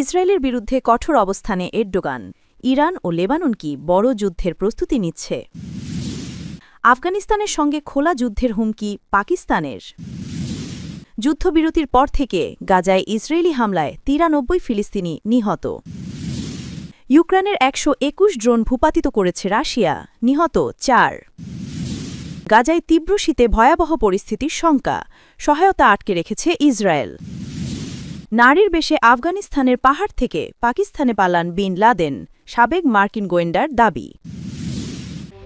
ইসরায়েলের বিরুদ্ধে কঠোর অবস্থানে এরডোগান ইরান ও লেবানন কি বড় যুদ্ধের প্রস্তুতি নিচ্ছে? আফগানিস্তানের সঙ্গে খোলা যুদ্ধের হুমকি পাকিস্তানের। যুদ্ধবিরতির পর থেকে গাজায় ইসরায়েলি হামলায় তিরানব্বই ফিলিস্তিনি নিহত। ইউক্রেনের একশো একুশ ড্রোন ভূপাতিত করেছে রাশিয়া, নিহত চার। গাজায় তীব্র শীতে ভয়াবহ পরিস্থিতির শঙ্কা, সহায়তা আটকে রেখেছে ইসরায়েল। নারীর বেশে আফগানিস্তানের পাহাড় থেকে পাকিস্তানে পালান বিন লাদেন সাবেক মার্কিন গোয়েন্দার দাবি।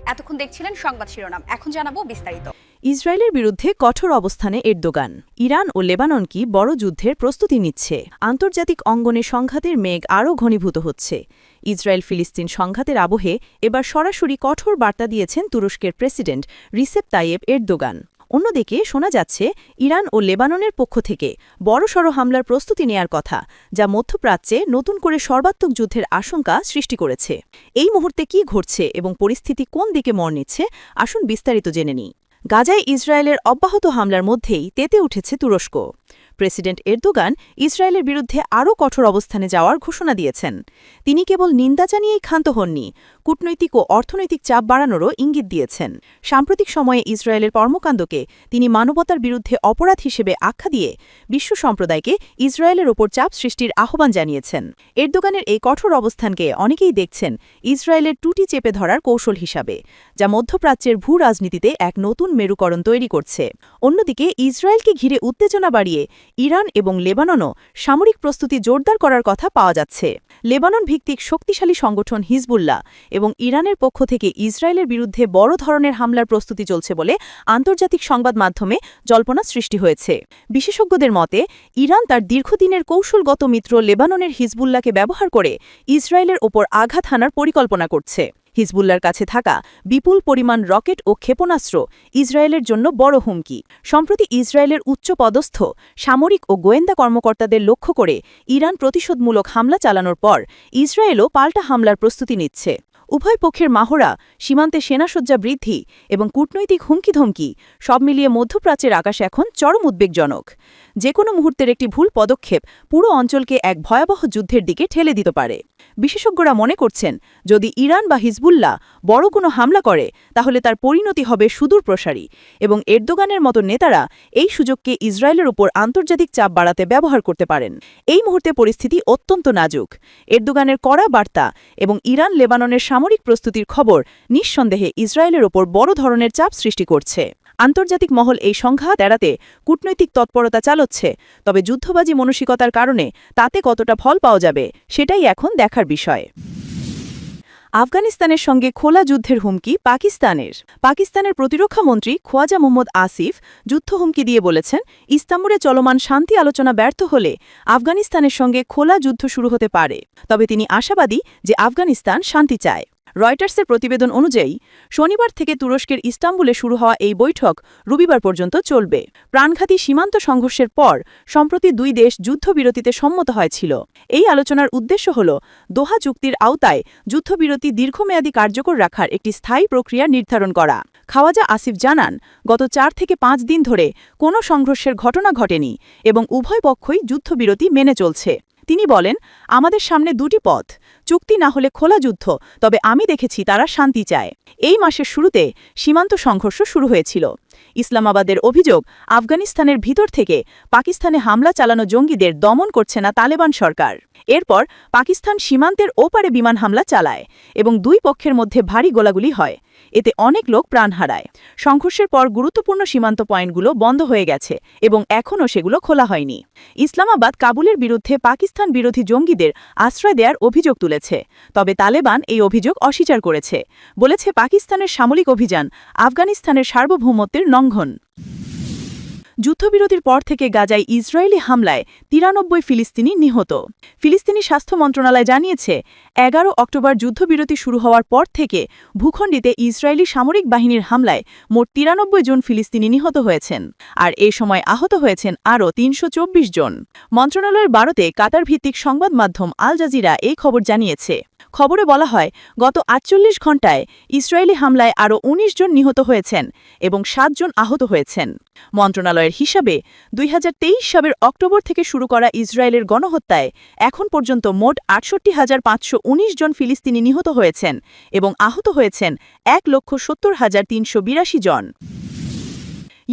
এতক্ষণ দেখছিলেন সংবাদ শিরোনাম। এখন জানাব বিস্তারিত। ইসরায়েলের বিরুদ্ধে কঠোর অবস্থানে এরদোগান। ইরান ও লেবানন কি বড় যুদ্ধের প্রস্তুতি নিচ্ছে? আন্তর্জাতিক অঙ্গনে সংঘাতের মেঘ আরও ঘনীভূত হচ্ছে। ইসরায়েল ফিলিস্তিন সংঘাতের আবহে এবার সরাসরি কঠোর বার্তা দিয়েছেন তুরস্কের প্রেসিডেন্ট রিসেপ তাইয়েব এরদোগান। অন্যদিকে শোনা যাচ্ছে ইরান ও লেবাননের পক্ষ থেকে বড়সড় হামলার প্রস্তুতি নেয়ার কথা, যা মধ্যপ্রাচ্যে নতুন করে সর্বাত্মক যুদ্ধের আশঙ্কা সৃষ্টি করেছে। এই মুহূর্তে কি ঘটছে এবং পরিস্থিতি কোন দিকে মর নিচ্ছে, আসুন বিস্তারিত জেনে নিই। গাজায় ইসরায়েলের অব্যাহত হামলার মধ্যেই তেতে উঠেছে তুরস্ক। প্রেসিডেন্ট এরদোগান ইসরায়েলের বিরুদ্ধে আরও কঠোর অবস্থানে যাওয়ার ঘোষণা দিয়েছেন। তিনি কেবল নিন্দা জানিয়েই ক্ষান্ত হননি কূটনৈতিক ও অর্থনৈতিক চাপ বাড়ানোরও ইঙ্গিত দিয়েছেন। সাম্প্রতিক সময়ে ইসরায়েলের কর্মকাণ্ডকে তিনি মানবতার বিরুদ্ধে অপরাধ হিসেবে আখ্যা দিয়ে বিশ্ব সম্প্রদায়কে ইসরায়েলের ওপর চাপ সৃষ্টির আহ্বান জানিয়েছেন। এরদোগানের এই কঠোর অবস্থানকে অনেকেই দেখছেন ইসরায়েলের টুটি চেপে ধরার কৌশল হিসাবে, যা মধ্যপ্রাচ্যের ভূ রাজনীতিতে এক নতুন মেরুকরণ তৈরি করছে। অন্যদিকে ইসরায়েলকে ঘিরে উত্তেজনা বাড়িয়ে ইরান এবং লেবাননও সামরিক প্রস্তুতি জোরদার করার কথা পাওয়া যাচ্ছে। লেবানন ভিত্তিক শক্তিশালী সংগঠন হিজবুল্লাহ এবং ইরানের পক্ষ থেকে ইসরায়েলের বিরুদ্ধে বড় ধরনের হামলার প্রস্তুতি চলছে বলে আন্তর্জাতিক সংবাদ মাধ্যমে জল্পনা সৃষ্টি হয়েছে। বিশেষজ্ঞদের মতে, ইরান তার দীর্ঘদিনের কৌশলগত মিত্র লেবাননের হিজবুল্লাহকে ব্যবহার করে ইসরায়েলের ওপর আঘাত হানার পরিকল্পনা করছে। হিজবুল্লার কাছে থাকা বিপুল পরিমাণ রকেট ও ক্ষেপণাস্ত্র ইসরায়েলের জন্য বড় হুমকি। সম্প্রতি ইসরায়েলের উচ্চপদস্থ সামরিক ও গোয়েন্দা কর্মকর্তাদের লক্ষ্য করে ইরান প্রতিশোধমূলক হামলা চালানোর পর ইসরায়েলও পাল্টা হামলার প্রস্তুতি নিচ্ছে। উভয় পক্ষের মাহরা, সীমান্তে সেনাসজ্জা বৃদ্ধি এবং কূটনৈতিক হুমকিধমকি সব মিলিয়ে মধ্যপ্রাচ্যের আকাশ এখন চরম উদ্বেগজনক। যে কোনো মুহূর্তের একটি ভুল পদক্ষেপ পুরো অঞ্চলকে এক ভয়াবহ যুদ্ধের দিকে ঠেলে দিতে পারে। বিশেষজ্ঞরা মনে করছেন, যদি ইরান বা হিজবুল্লাহ বড় কোনো হামলা করে, তাহলে তার পরিণতি হবে সুদূর প্রসারী এবং এরদোগানের মতো নেতারা এই সুযোগকে ইসরায়েলের উপর আন্তর্জাতিক চাপ বাড়াতে ব্যবহার করতে পারেন। এই মুহূর্তে পরিস্থিতি অত্যন্ত নাজুক। এরদোগানের কড়া বার্তা এবং ইরান লেবাননের সামরিক প্রস্তুতির খবর নিঃসন্দেহে ইসরায়েলের ওপর বড় ধরনের চাপ সৃষ্টি করছে। আন্তর্জাতিক মহল এই সংঘাত এড়াতে কূটনৈতিক তৎপরতা চালাচ্ছে, তবে যুদ্ধবাজি মানসিকতার কারণে তাতে কতটা ফল পাওয়া যাবে সেটাই এখন দেখার বিষয়। আফগানিস্তানের সঙ্গে খোলা যুদ্ধের হুমকি পাকিস্তানের। পাকিস্তানের প্রতিরক্ষা মন্ত্রী খোয়াজা মোহাম্মদ আসিফ যুদ্ধ হুমকি দিয়ে বলেছেন, ইস্তাম্বুলে চলমান শান্তি আলোচনা ব্যর্থ হলে আফগানিস্তানের সঙ্গে খোলা যুদ্ধ শুরু হতে পারে। তবে তিনি আশাবাদী যে আফগানিস্তান শান্তি চায়। রয়টার্সের প্রতিবেদন অনুযায়ী, শনিবার থেকে তুরস্কের ইস্তাম্বুলে শুরু হওয়া এই বৈঠক রবিবার পর্যন্ত চলবে। প্রাণঘাতী সীমান্ত সংঘর্ষের পর, সম্প্রতি দুই দেশ যুদ্ধবিরতিতে সম্মত হয়েছিল। এই আলোচনার উদ্দেশ্য হল, দোহা চুক্তির আওতায় যুদ্ধবিরতি দীর্ঘমেয়াদী কার্যকর রাখার একটি স্থায়ী প্রক্রিয়া নির্ধারণ করা। খাওয়াজা আসিফ জানান, গত চার থেকে পাঁচ দিন ধরে কোনো সংঘর্ষের ঘটনা ঘটেনি এবং উভয় পক্ষই যুদ্ধবিরতি মেনে চলছে। তিনি বলেন, আমাদের সামনে দুটি পথ। চুক্তি না হলে খোলা যুদ্ধ, তবে আমি দেখেছি তারা শান্তি চায়। এই মাসের শুরুতে সীমান্ত সংঘর্ষ শুরু হয়েছিল। ইসলামাবাদের অভিযোগ, আফগানিস্তানের ভিতর থেকে পাকিস্তানে হামলা চালানো জঙ্গিদের দমন করছে না তালেবান সরকার। এরপর পাকিস্তান সীমান্তের ওপারে বিমান হামলা চালায় এবং দুই পক্ষের মধ্যে ভারী গোলাগুলি হয়। এতে অনেক লোক প্রাণ হারায়। সংঘর্ষের পর গুরুত্বপূর্ণ সীমান্ত পয়েন্টগুলো বন্ধ হয়ে গেছে এবং এখনও সেগুলো খোলা হয়নি। ইসলামাবাদ কাবুলের বিরুদ্ধে পাকিস্তান বিরোধী জঙ্গিদের আশ্রয় দেওয়ার অভিযোগ তুলেছে, তবে তালেবান এই অভিযোগ অস্বীকার করেছে, বলেছে পাকিস্তানের সামরিক অভিযান আফগানিস্তানের সার্বভৌমত্বের লঙ্ঘন। যুদ্ধবিরতির পর থেকে গাজায় ইসরায়েলি হামলায় তিরানব্বই ফিলিস্তিনি নিহত। ফিলিস্তিনি স্বাস্থ্য মন্ত্রণালয় জানিয়েছে, এগারো অক্টোবর যুদ্ধবিরতি শুরু হওয়ার পর থেকে ভূখণ্ডেতে ইসরায়েলি সামরিক বাহিনীর হামলায় মোট তিরানব্বই জন ফিলিস্তিনি নিহত হয়েছেন, আর এ সময় আহত হয়েছেন আরও তিনশো চব্বিশ জন। মন্ত্রণালয়ের বারোতে কাতার ভিত্তিক সংবাদ মাধ্যম আল জাজিরা এই খবর জানিয়েছে। খবরে বলা হয়, গত আটচল্লিশ ঘণ্টায় ইসরায়েলি হামলায় আরও ১৯ জন নিহত হয়েছেন এবং সাত জন আহত হয়েছেন। মন্ত্রণালয়ের হিসাবে দুই হাজার তেইশ সালের অক্টোবর থেকে শুরু করা ইসরায়েলের গণহত্যায় এখন পর্যন্ত মোট আটষট্টি হাজার পাঁচশো উনিশ জন ফিলিস্তিনি নিহত হয়েছেন এবং আহত হয়েছেন এক লক্ষ সত্তর হাজার তিনশো বিরাশি জন।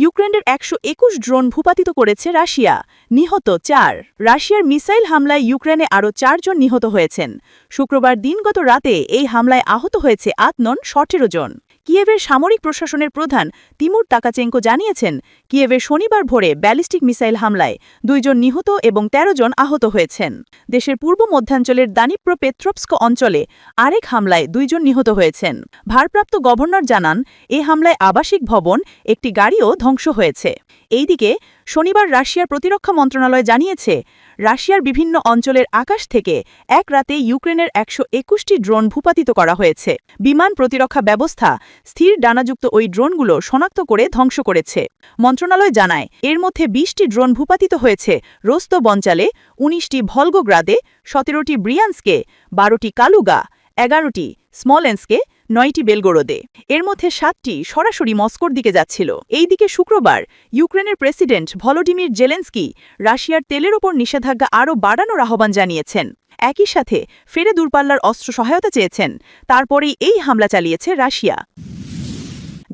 ইউক্রেনের একশো একুশ ড্রোন ভূপাতিত করেছে রাশিয়া। নিহত চার। রাশিয়ার মিসাইল হামলায় ইউক্রেনে আরও চারজন নিহত হয়েছেন। শুক্রবার দিনগত রাতে এই হামলায় আহত হয়েছে আতনন নন সতেরো জন। কিয়েভের সামরিক প্রশাসনের প্রধান তিমুর তাকাচেঙ্কো জানিয়েছেন, কিয়েভে শনিবার ভোরে ব্যালিস্টিক মিসাইল হামলায় দুইজন নিহত এবং ১৩ জন আহত হয়েছেন। দেশের পূর্ব মধ্যাঞ্চলের দানিপ্র পেত্রপস্ক অঞ্চলে আরেক হামলায় দুইজন নিহত হয়েছেন। ভারপ্রাপ্ত গভর্নর জানান, এ হামলায় আবাসিক ভবন, একটি গাড়িও ধ্বংস হয়েছে। এইদিকে শনিবার রাশিয়ার প্রতিরক্ষা মন্ত্রণালয় জানিয়েছে, রাশিয়ার বিভিন্ন অঞ্চলের আকাশ থেকে এক রাতে ইউক্রেনের একশো একুশটি ড্রোন ভূপাতিত করা হয়েছে। বিমান প্রতিরক্ষা ব্যবস্থা স্থির ডানাযুক্ত ওই ড্রোনগুলো শনাক্ত করে ধ্বংস করেছে। মন্ত্রণালয় জানায়, এর মধ্যে বিশটি ড্রোন ভূপাতিত হয়েছে। রোস্ত বঞ্চালে উনিশটি ভলগোগ্রাদে, সতেরোটি ব্রিয়ান্সকে, বারোটি কালুগা, এগারোটি স্মলেন্সকে নয়টি বেলগোরোদে এর মধ্যে সাতটি সরাসরি মস্কোর দিকে যাচ্ছিল। এই দিকে শুক্রবার ইউক্রেনের প্রেসিডেন্ট ভলোডিমির জেলেন্সকি রাশিয়ার তেলের ওপর নিষেধাজ্ঞা আরও বাড়ানোর আহ্বান জানিয়েছেন। একই সাথে ফেরে দূরপাল্লার অস্ত্র সহায়তা চেয়েছেন। তারপরেই এই হামলা চালিয়েছে রাশিয়া।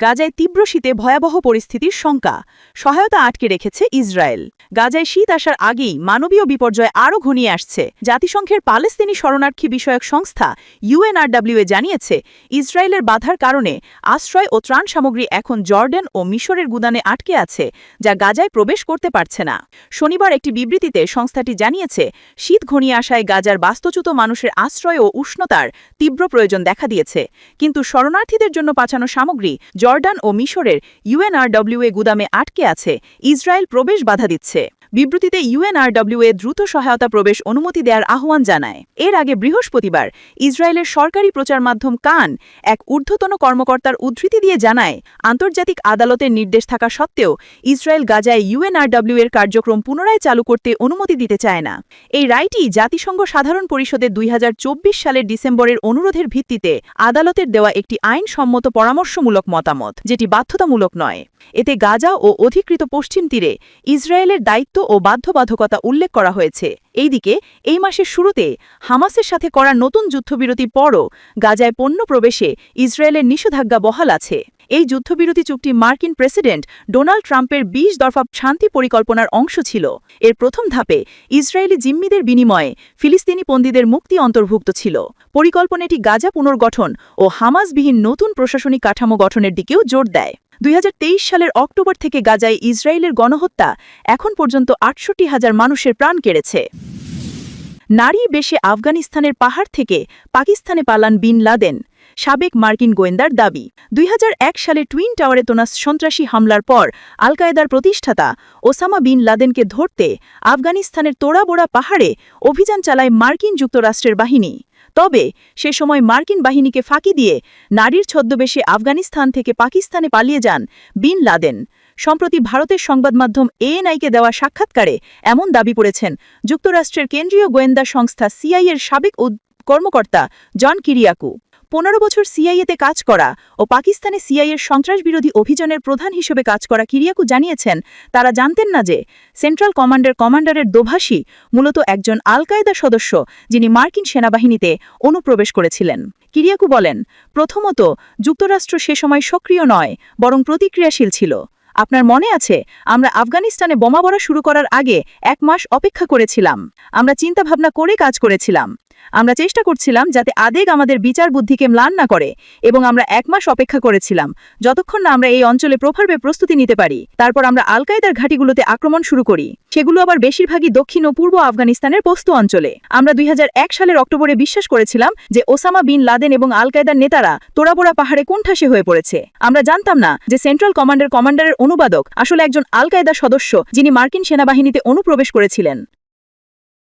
গাজায় তীব্র শীতে ভয়াবহ পরিস্থিতির শঙ্কা। সহায়তা আটকে রেখেছে ইসরায়েল। গাজায় শীত আসার আগেই মানবীয় বিপর্যয় আরও ঘনিয়ে আসছে। জাতিসংঘের পালেস্তিনি শরণার্থী বিষয়ক সংস্থা ইউএনআরডব্লিউএ জানিয়েছে, ইসরায়েলের বাধার কারণে আশ্রয় ও ত্রাণ সামগ্রী এখন জর্ডেন ও মিশরের গুদানে আটকে আছে, যা গাজায় প্রবেশ করতে পারছে না। শনিবার একটি বিবৃতিতে সংস্থাটি জানিয়েছে, শীত ঘনিয়ে আসায় গাজার বাস্তুচ্যুত মানুষের আশ্রয় ও উষ্ণতার তীব্র প্রয়োজন দেখা দিয়েছে। কিন্তু শরণার্থীদের জন্য পাঠানো সামগ্রী জর্ডান ও মিশরের ইউএনআরডব্লিউএ গুদামে আটকে আছে। ইসরায়েল প্রবেশ বাধা দিচ্ছে। বিবৃতিতে ইউএনআরডব্লিউএ দ্রুত সহায়তা প্রবেশ অনুমতি দেওয়ার আহ্বান জানায়। এর আগে বৃহস্পতিবার ইসরায়েলের সরকারি প্রচার মাধ্যম কান এক ঊর্ধ্বতন কর্মকর্তার উদ্ধৃতি দিয়ে জানায়, আন্তর্জাতিক আদালতের নির্দেশ থাকা সত্ত্বেও ইসরায়েল গাজায় ইউএনআরডব্লিউ এর কার্যক্রম পুনরায় চালু করতে অনুমতি দিতে চায় না। এই রায়টি জাতিসংঘ সাধারণ পরিষদের দুই সালের ডিসেম্বরের অনুরোধের ভিত্তিতে আদালতের দেওয়া একটি আইনসম্মত পরামর্শমূলক মতামত, যেটি বাধ্যতামূলক নয়। এতে গাজা ও অধিকৃত পশ্চিম তীরে ইসরায়েলের দায়িত্ব ও বাধ্যবাধকতা উল্লেখ করা হয়েছে। এইদিকে, এই মাসের শুরুতে হামাসের সাথে করা নতুন যুদ্ধবিরতি পরও গাজায় পণ্য প্রবেশে ইসরায়েলের নিষেধাজ্ঞা বহাল আছে। এই যুদ্ধবিরতি চুক্তি মার্কিন প্রেসিডেন্ট ডোনাল্ড ট্রাম্পের বিশ দফা শান্তি পরিকল্পনার অংশ ছিল। এর প্রথম ধাপে ইসরায়েলি জিম্মিদের বিনিময়ে ফিলিস্তিনি পন্দিদের মুক্তি অন্তর্ভুক্ত ছিল। পরিকল্পনাটি গাজা পুনর্গঠন ও হামাসবিহীন নতুন প্রশাসনিক কাঠামো গঠনের দিকেও জোর দেয়। দুই হাজার তেইশ সালের অক্টোবর থেকে গাজায় ইসরায়েলের গণহত্যা, এখন পর্যন্ত আটষট্টি হাজার মানুষের প্রাণ কেড়েছে। নারী বেশে আফগানিস্তানের পাহাড় থেকে পাকিস্তানে পালান বিন লাদেন, সাবেক মার্কিন গোয়েন্দার দাবি। দুই হাজার এক সালে টুইন টাওয়ারে তোনা সন্ত্রাসী হামলার পর আল কায়েদার প্রতিষ্ঠাতা ওসামা বিন লাদেনকে ধরতে আফগানিস্তানের তোড়াবোড়া পাহাড়ে অভিযান চালায় মার্কিন যুক্তরাষ্ট্রের বাহিনী। তবে সে সময় মার্কিন বাহিনীকে ফাঁকি দিয়ে নারীর ছদ্মবেশে আফগানিস্তান থেকে পাকিস্তানে পালিয়ে যান বিন লাদেন। সম্প্রতি ভারতের সংবাদ মাধ্যম এএনআইকে দেওয়া সাক্ষাৎকারে এমন দাবি করেছেন যুক্তরাষ্ট্রের কেন্দ্রীয় গোয়েন্দা সংস্থা সিআইয়ের সাবেক কর্মকর্তা জন কিরিয়াকু। পনেরো বছর সিআইএতে কাজ করা ও পাকিস্তানে সিআইয়ের সন্ত্রাসবিরোধী অভিযানের প্রধান হিসেবে কাজ করা কিরিয়াকু জানিয়েছেন, তারা জানতেন না যে সেন্ট্রাল কমান্ডের কমান্ডারের দোভাষী মূলত একজন আল কায়দা সদস্য যিনি মার্কিন সেনাবাহিনীতে অনুপ্রবেশ করেছিলেন। কিরিয়াকু বলেন, প্রথমত, যুক্তরাষ্ট্র সে সময় সক্রিয় নয়, বরং প্রতিক্রিয়াশীল ছিল। আপনার মনে আছে, আমরা আফগানিস্তানে বোমা বড়া শুরু করার আগে এক মাস অপেক্ষা করেছিলাম। আমরা চিন্তাভাবনা করে কাজ করেছিলাম। আমরা চেষ্টা করছিলাম যাতে আদেগ আমাদের বিচার বুদ্ধিকে ম্লান না করে এবং আমরা এক মাস অপেক্ষা করেছিলাম। যতক্ষণ না আমরা এই অঞ্চলে প্রভাবে প্রস্তুতি নিতে পারি, তারপর আমরা আল কায়দার ঘাঁটিগুলোতে আক্রমণ শুরু করি। সেগুলো আবার বেশিরভাগই দক্ষিণ ও পূর্ব আফগানিস্তানের পোস্ত অঞ্চলে। আমরা দুই হাজার এক সালের অক্টোবরে বিশ্বাস করেছিলাম যে ওসামা বিন লাদেন এবং আল কায়দার নেতারা তোরাবোড়া পাহাড়ে কোণঠাসে হয়ে পড়েছে। আমরা জানতাম না যে সেন্ট্রাল কমান্ডের কমান্ডারের অনুবাদক আসলে একজন আল কায়দা সদস্য যিনি মার্কিন সেনাবাহিনীতে অনুপ্রবেশ করেছিলেন।